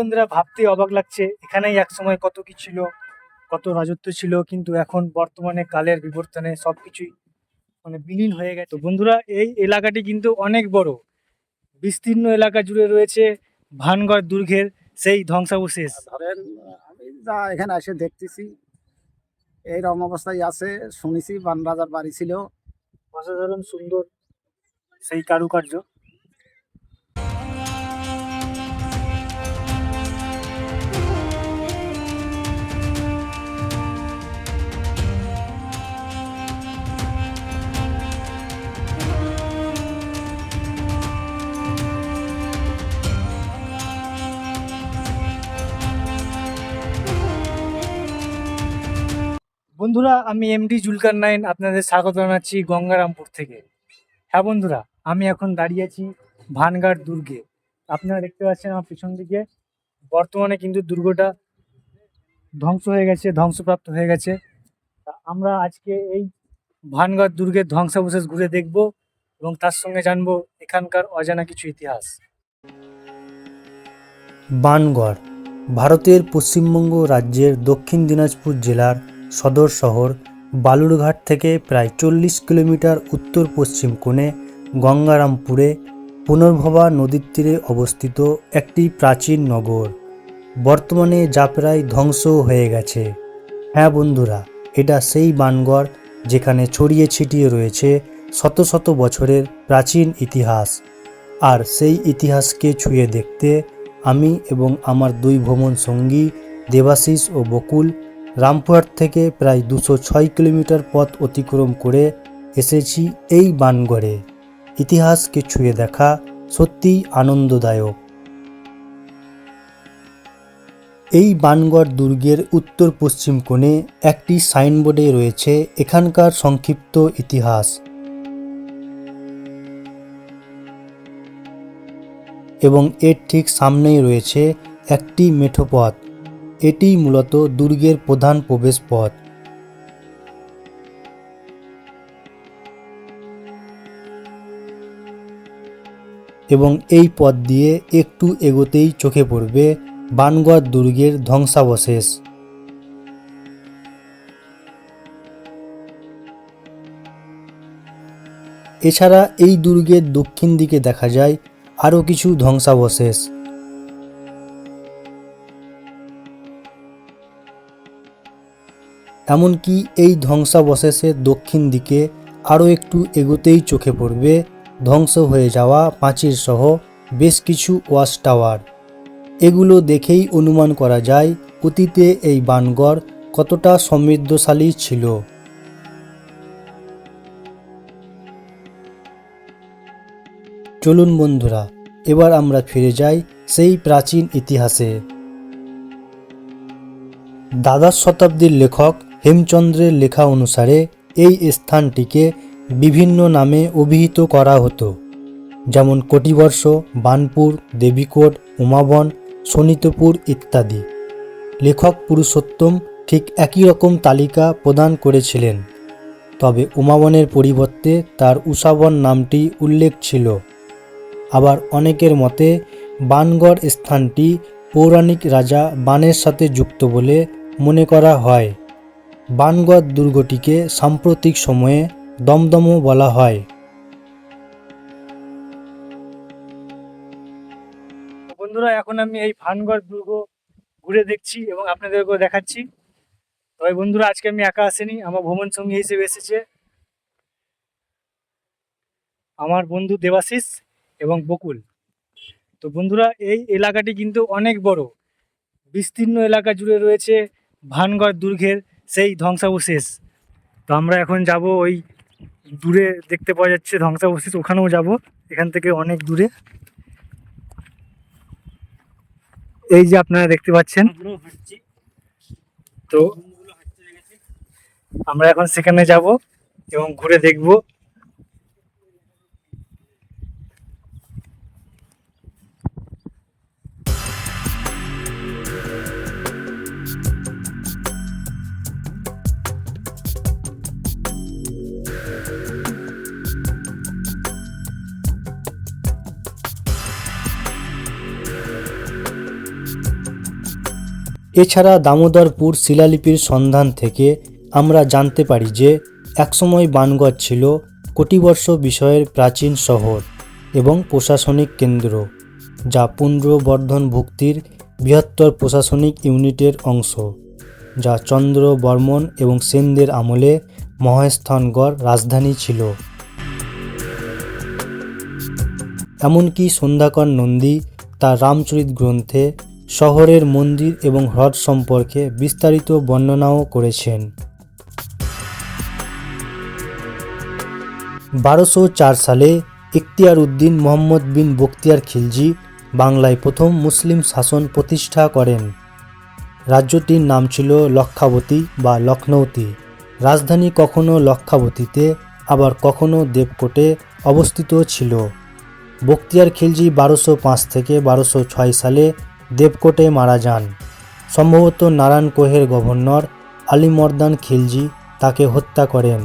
বন্ধুরা ভাবতে অবাক লাগছে। এখানেই এক সময় কত কি ছিল কত রাজত্ব ছিল কিন্তু এখন বর্তমানে কালের বিবর্তনে সবকিছুই মানে বিলীন হয়ে গেছে। তো বন্ধুরা এই এলাকাটি কিন্তু অনেক বড়। বিস্তীর্ণ এলাকা জুড়ে রয়েছে ভানগড় দুর্গের সেই ধ্বংসাবশেষ। ধরেন আমি যা এখানে এসে দেখতেছি এইরকম অবস্থায় আছে শুনেছি বান রাজার বাড়ি ছিল। অসাধারণ সুন্দর সেই কারুকার্য। বন্ধুরা, আমি এমডি জুলকার নাইন, আপনাদের স্বাগত জানাচ্ছি গঙ্গারামপুর থেকে। হ্যাঁ বন্ধুরা, আমি এখন দাঁড়িয়ে আছি ভানগাড় দুর্গে। আপনারা দেখতে পাচ্ছেন আমার পিছন দিকে। বর্তমানে কিন্তু দুর্গটা ধ্বংস হয়ে গেছে, ধ্বংসপ্রাপ্ত হয়ে গেছে। আমরা আজকে এই ভানগড় দুর্গের ধ্বংসাবশেষ ঘুরে দেখব এবং তার সঙ্গে জানব এখানকার অজানা কিছু ইতিহাস। বানগড় ভারতের পশ্চিমবঙ্গ রাজ্যের দক্ষিণ দিনাজপুর জেলার সদর শহর বালুরঘাট থেকে প্রায় চল্লিশ কিলোমিটার উত্তর পশ্চিম কোণে গঙ্গারামপুরে পুনর্ভবা নদীর তীরে অবস্থিত একটি প্রাচীন নগর। বর্তমানে যা প্রায় ধ্বংস হয়ে গেছে। হ্যাঁ বন্ধুরা, এটা সেই বানগড় যেখানে ছড়িয়ে ছিটিয়ে রয়েছে শত শত বছরের প্রাচীন ইতিহাস। আর সেই ইতিহাসকে ছুঁয়ে দেখতে আমি এবং আমার দুই ভ্রমণ সঙ্গী দেবাশিস ও বকুল রামপুরহাট থেকে প্রায় দুশো ছয় কিলোমিটার পথ অতিক্রম করে এসেছি এই বানগড়ে। ইতিহাসকে ছুঁয়ে দেখা সত্যিই আনন্দদায়ক। এই বানগড় দুর্গের উত্তর পশ্চিম কোণে একটি সাইনবোর্ডে রয়েছে এখানকার সংক্ষিপ্ত ইতিহাস। এবং এর ঠিক সামনেই রয়েছে একটি মেঠো পথ এটি মূলত দুর্গের প্রধান প্রবেশ পথ এবং এই পথ দিয়ে একটু এগোতেই চোখে পড়বে বানগড় দুর্গের ধ্বংসাবশেষ। এছাড়া এই দুর্গের দক্ষিণ দিকে দেখা যায় আরও কিছু ধ্বংসাবশেষ। এমনকি এই ধ্বংসাবশেষের দক্ষিণ দিকে আরও একটু এগোতেই চোখে পড়বে ধ্বংস হয়ে যাওয়া পাঁচির সহ বেশ কিছু ওয়াশ টাওয়ার। এগুলো দেখেই অনুমান করা যায় অতীতে এই বানগড় কতটা সমৃদ্ধশালী ছিল। চলুন বন্ধুরা, এবার আমরা ফিরে যাই সেই প্রাচীন ইতিহাসে। দ্বাদশ শতাব্দীর লেখক হেমচন্দ্রের লেখা অনুসারে এই স্থানটিকে বিভিন্ন নামে অভিহিত করা হতো, যেমন কোটিবর্ষ, বানপুর, দেবীকোট, উমাবন, শোণিতপুর ইত্যাদি। লেখক পুরুষোত্তম ঠিক একই রকম তালিকা প্রদান করেছিলেন, তবে উমাবনের পরিবর্তে তার উষাবন নামটি উল্লেখ ছিল। আবার অনেকের মতে, বানগড় স্থানটি পৌরাণিক রাজা বানের সাথে যুক্ত বলে মনে করা হয়। বানগড় দুর্গটিকে সাম্প্রতিক সময়ে দমদম বলা হয়। বন্ধুরা, এখন আমি এই ভানগড় দুর্গ ঘুরে দেখছি এবং আপনাদেরকেও দেখাচ্ছি। তবে বন্ধুরা, আজকে আমি একা আসিনি, আমার ভ্রমণ সঙ্গী হিসেবে এসেছে আমার বন্ধু দেবাশিস এবং বকুল। তো বন্ধুরা, এই এলাকাটি কিন্তু অনেক বড়। বিস্তীর্ণ এলাকা জুড়ে রয়েছে ভানগড় দুর্গের সেই ধ্বংসাবশেষ। তো আমরা এখন যাব ওই দূরে দেখতে পাওয়া যাচ্ছে ধ্বংসাবশেষ, ওখানেও যাব, এখান থেকে অনেক দূরে। এই যে আপনারা দেখতে পাচ্ছেন। তো আমরা এখন সেখানে যাব এবং ঘুরে দেখব। এছাড়া দামোদরপুর শিলালিপির সন্ধান থেকে আমরা জানতে পারি যে একসময় বানগড় ছিল কোটিবর্ষ বিষয়ের প্রাচীন শহর এবং প্রশাসনিক কেন্দ্র, যা পুণ্ড্রবর্ধন ভুক্তির বৃহত্তর প্রশাসনিক ইউনিটের অংশ, যা চন্দ্র, বর্মন এবং সেনদের আমলে মহেস্থানগড় রাজধানী ছিল। এমনকি সন্ধ্যাকর নন্দী তার রামচরিত গ্রন্থে শহরের মন্দির এবং হ্রদ সম্পর্কে বিস্তারিত বর্ণনাও করেছেন। বারোশো চার সালে ইখতিয়ার উদ্দিন মোহাম্মদ বিন বখতিয়ার খিলজি বাংলায় প্রথম মুসলিম শাসন প্রতিষ্ঠা করেন। রাজ্যটির নাম ছিল লক্ষাবতী বা লখনৌতি রাজধানী কখনো লক্ষাবতীতে, আবার কখনো দেবকোটে অবস্থিত ছিল। বখতিয়ার খিলজি বারোশো পাঁচ থেকে বারোশো ছয় সালে দেবকোটে মারা যান। সম্ভবত নারায়ণ কোহের গভর্নর আলিমর্দান খিলজি তাকে হত্যা করেন।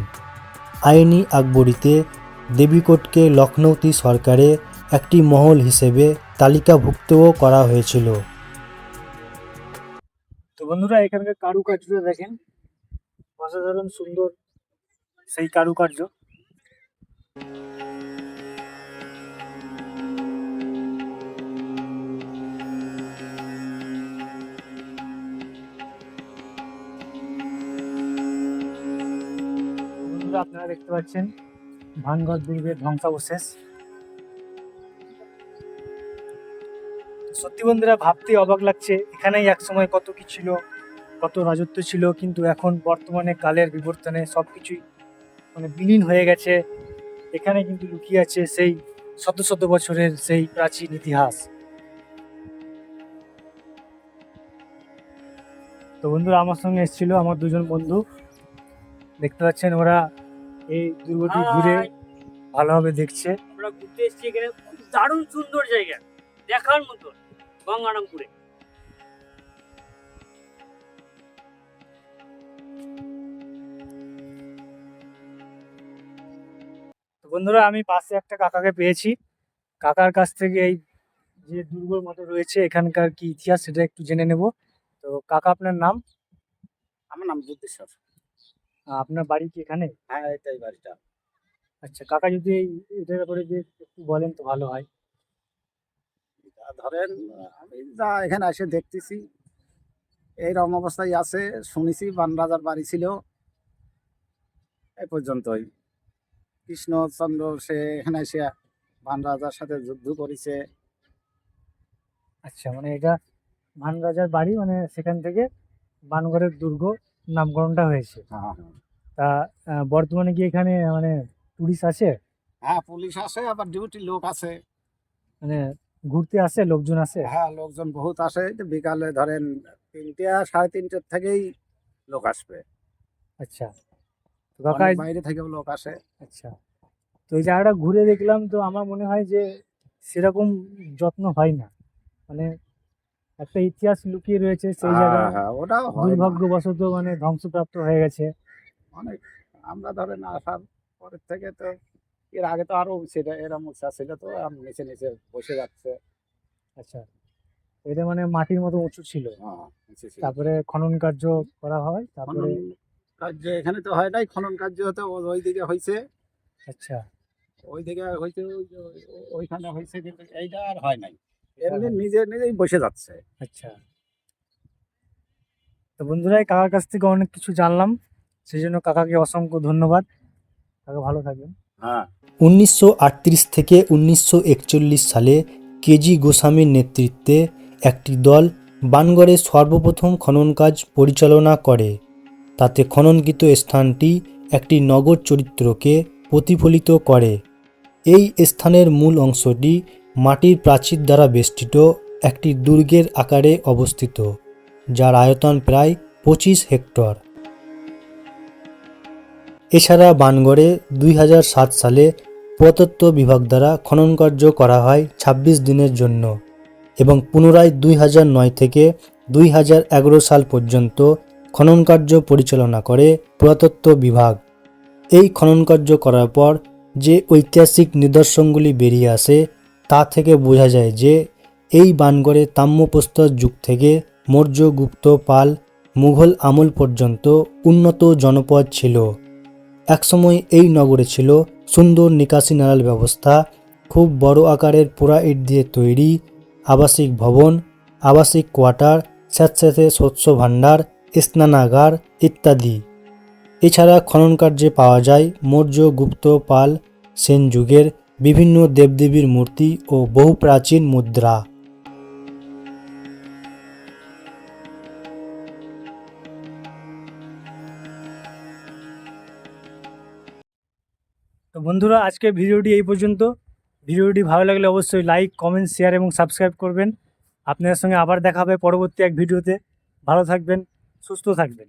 আইনি আকবরীতে দেবীকোটকে লখনৌতি সরকারে একটি মহল হিসেবে তালিকাভুক্তও করা হয়েছিল। তো বন্ধুরা, এখানকার কারুকার্যটা দেখেন। অসাধারণ সুন্দর সেই কারুকার্য। আপনারা দেখতে পাচ্ছেন ভানগড় দুর্গের ধ্বংসাবশেষ। সত্যি বন্ধুরা, ভাবতে অবাক লাগছে, এখানেই একসময় কত কি ছিল, কত রাজত্ব ছিল, কিন্তু এখন বর্তমানে কালের বিবর্তনে সব কিছুই মানে বিলীন হয়ে গেছে। এখানে কিন্তু লুকিয়ে আছে সেই শত শত বছরের সেই প্রাচীন ইতিহাস। তো বন্ধুরা, আমার সঙ্গে এসেছিল আমার দুজন বন্ধু। দেখতে পাচ্ছেন ওরা এই দুর্গটি ঘুরে ভালোভাবে দেখছে। আমরা ঘুরতে এসেছি এখানে। খুব দারুণ সুন্দর জায়গা। দেখার মতো গঙ্গারামপুরে। তো বন্ধুরা আমি পাশে একটা কাকাকে পেয়েছি। কাকার কাছ থেকে এই যে দুর্গর মতো রয়েছে এখানকার কি ইতিহাস সেটা একটু জেনে নেব। তো কাকা আপনার নাম? আমার নাম বুদ্ধেশ্বর। আপনার বাড়ি কি এখানে? হ্যাঁ এটাই বাড়িটা। আচ্ছা কাকা যদি এটার ব্যাপারে যে একটু বলেন তো ভালো হয়। ধরেন আমি যা এখানে এসে দেখতেছি এইরকম অবস্থায় আছে শুনেছি বান রাজার বাড়ি ছিল। এই পর্যন্তই। কৃষ্ণচন্দ্র সে এখানে এসে বান রাজার সাথে যুদ্ধ করেছে। আচ্ছা মানে এটা ভান রাজার বাড়ি মানে সেখান থেকে বানগড়ের দুর্গ নামকরণটা হয়েছে। হ্যাঁ তা বর্তমানে কি এখানে মানে টুরিস্ট আছে? হ্যাঁ পুলিশ আছে আবার ডিউটি লোক আছে। মানে ঘুরতে আসে লোকজন আসে? হ্যাঁ লোকজন বহুত আসে। তো বিকালে ধরেন তিনটে সাড়ে তিনটের থেকেই লোক আসবে। আচ্ছা। কাকা বাইরে থেকেও লোক আসে। আচ্ছা। তো এই জায়গাটা ঘুরে দেখলাম তো আমার মনে হয় যে সেরকম যত্ন হয় না। মানে একটা ইতিহাস লুকিয়ে রয়েছে সেই হ্যাঁ, জায়গা হ্যাঁ না। দুর্ভাগ্যবশত মানে ধ্বংসপ্রাপ্ত হয়ে গেছে। অনেক আমরা ধরেন আসার পরের থেকে তো এর আগে তো আরও সেটা এরম উৎসাহ ছিল তো নিচে নিচে বসে যাচ্ছে। আচ্ছা এটা মানে মাটির মতো উঁচু ছিল। হ্যাঁ, তারপরে খনন কার্য করা হয় তারপরে কার্য এখানে তো হয় নাই খনন কার্য তো ও- ওই দিকে হয়েছে আচ্ছা। ওই দিকে হয়েছে ওইখানে হয়েছে কিন্তু এইটা আর হয় নাই। এমনি নিজে নিজেই বসে যাচ্ছে। আচ্ছা। তো বন্ধুরা এই কাকার কাছ থেকে অনেক কিছু জানলাম। সেই জন্য কাকাকে অসংখ্য ধন্যবাদ। কাকা ভালো থাকবেন। হ্যাঁ। উনিশশো আটত্রিশ থেকে উনিশশো একচল্লিশ সালে কেজি গোস্বামীর নেতৃত্বে একটি দল বানগড়ে সর্বপ্রথম খনন কাজ পরিচালনা করে। তাতে খননকৃত স্থানটি একটি নগর চরিত্রকে প্রতিফলিত করে। এই স্থানের মূল অংশটি মাটির প্রাচীর দ্বারা বেষ্টিত একটি দুর্গের আকারে অবস্থিত, যার আয়তন প্রায় পঁচিশ হেক্টর। এছাড়া বানগড়ে দুই হাজার সাত সালে পুরাতত্ত্ব বিভাগ দ্বারা খনন কার্য করা হয় ২৬ দিনের জন্য এবং পুনরায় দুই থেকে দুই হাজার এগারো সাল পর্যন্ত খনন কার্য পরিচালনা করে পুরাতত্ত্ব বিভাগ। এই খনন কার্য করার পর যে ঐতিহাসিক নিদর্শনগুলি বেরিয়ে আসে তা থেকে বোঝা যায় যে এই বানগড়ে তাম্রপ্রস্তর যুগ থেকে মৌর্য গুপ্ত পাল মুঘল আমল পর্যন্ত উন্নত জনপদ ছিল। একসময় এই নগরে ছিল সুন্দর নিকাশি নালাল ব্যবস্থা, খুব বড় আকারের পোড়া ইট দিয়ে তৈরি, আবাসিক ভবন, আবাসিক কোয়ার্টার, স্যাঁতস্যাঁতে শস্য ভাণ্ডার, স্নানাগার ইত্যাদি। এছাড়া খনন কার্যে পাওয়া যায় মৌর্য গুপ্ত পাল সেন যুগের বিভিন্ন দেবদেবীর মূর্তি ও বহু প্রাচীন মুদ্রা। তো বন্ধুরা আজকে ভিডিওটি এই পর্যন্ত। ভিডিওটি ভালো লাগলে অবশ্যই লাইক কমেন্ট শেয়ার এবং সাবস্ক্রাইব করবেন। আপনাদের সঙ্গে আবার দেখা হবে পরবর্তী এক ভিডিওতে। ভালো থাকবেন, সুস্থ থাকবেন।